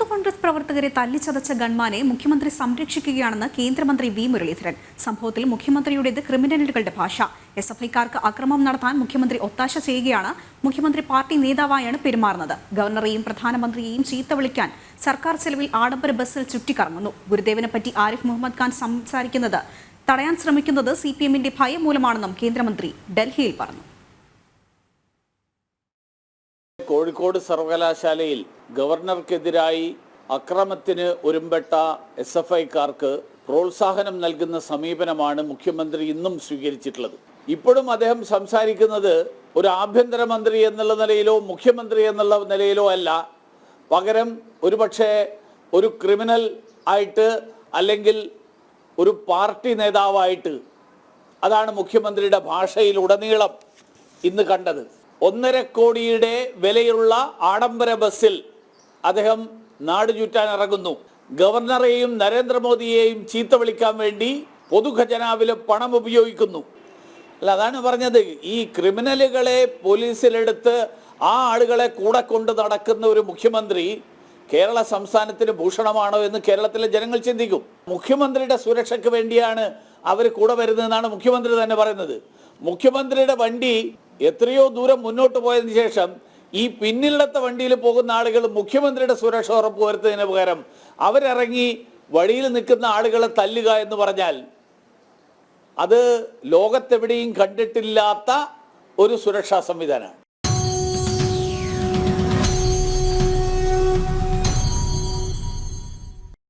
Youth Congress പ്രവർത്തകരെ തല്ലിച്ചതച്ച ഗൺമാനെ മുഖ്യമന്ത്രി സംരക്ഷിക്കുകയാണെന്ന് കേന്ദ്രമന്ത്രി വി മുരളീധരൻ. സംഭവത്തിൽ മുഖ്യമന്ത്രിയുടേത് ക്രിമിനലുകളുടെ ഭാഷ. എസ് എഫ് ഐക്കാർക്ക് അക്രമം നടത്താൻ മുഖ്യമന്ത്രി ഒത്താശ ചെയ്യുകയാണ്. മുഖ്യമന്ത്രി പാർട്ടി നേതാവായാണ് പെരുമാറുന്നത്. ഗവർണറെയും പ്രധാനമന്ത്രിയെയും ചീത്ത വിളിക്കാൻ സർക്കാർ ചെലവിൽ ആഡംബര ബസ്സിൽ ചുറ്റിക്കറങ്ങുന്നു. ഗുരുദേവനെ പറ്റി ആരിഫ് മുഹമ്മദ് ഖാൻ സംസാരിക്കുന്നത് തടയാൻ ശ്രമിക്കുന്നത് സി പി എമ്മിന്റെ ഭയം മൂലമാണെന്നും കേന്ദ്രമന്ത്രി ഡൽഹിയിൽ പറഞ്ഞു. കോഴിക്കോട് സർവകലാശാലയിൽ ഗവർണർക്കെതിരായി അക്രമത്തിന് ഒരുമ്പെട്ട എസ് എഫ് ഐക്കാർക്ക് പ്രോത്സാഹനം നൽകുന്ന സമീപനമാണ് മുഖ്യമന്ത്രി ഇന്നും സ്വീകരിച്ചിട്ടുള്ളത്. ഇപ്പോഴും അദ്ദേഹം സംസാരിക്കുന്നത് ഒരു ആഭ്യന്തരമന്ത്രി എന്നുള്ള നിലയിലോ മുഖ്യമന്ത്രി എന്നുള്ള നിലയിലോ അല്ല. പകരം ഒരുപക്ഷെ ഒരു ക്രിമിനൽ ആയിട്ട് അല്ലെങ്കിൽ ഒരു പാർട്ടി നേതാവായിട്ട് അതാണ് മുഖ്യമന്ത്രിയുടെ ഭാഷയിൽ ഉടനീളം ഇന്ന് കണ്ടത്. ഒന്നര കോടിയുടെ വിലയുള്ള ആഡംബര ബസ്സിൽ അദ്ദേഹം നാട് ചുറ്റാൻ ഇറങ്ങുന്നു. ഗവർണറെയും നരേന്ദ്രമോദിയെയും ചീത്ത വിളിക്കാൻ വേണ്ടി പൊതുഖജനാവിലെ പണം ഉപയോഗിക്കുന്നു. അല്ല അതാണ് പറഞ്ഞത്. ഈ ക്രിമിനലുകളെ പോലീസിലെടുത്ത് ആ ആളുകളെ കൂടെ കൊണ്ട് നടക്കുന്ന ഒരു മുഖ്യമന്ത്രി കേരള സംസ്ഥാനത്തിന് ഭൂഷണമാണോ എന്ന് കേരളത്തിലെ ജനങ്ങൾ ചിന്തിക്കും. മുഖ്യമന്ത്രിയുടെ സുരക്ഷയ്ക്ക് വേണ്ടിയാണ് അവർ കൂടെ വരുന്നതെന്നാണ് മുഖ്യമന്ത്രി തന്നെ പറയുന്നത്. മുഖ്യമന്ത്രിയുടെ വണ്ടി എത്രയോ ദൂരം മുന്നോട്ട് പോയതിന് ശേഷം ഈ പിന്നിലത്തെ വണ്ടിയിൽ പോകുന്ന ആളുകൾ മുഖ്യമന്ത്രിയുടെ സുരക്ഷ ഉറപ്പ് വരുത്തുന്നതിന് പകരം അവരിറങ്ങി വഴിയിൽ നിൽക്കുന്ന ആളുകളെ തല്ലുക എന്ന് പറഞ്ഞാൽ അത് ലോകത്തെവിടെയും കണ്ടിട്ടില്ലാത്ത ഒരു സുരക്ഷാ സംവിധാനമാണ്.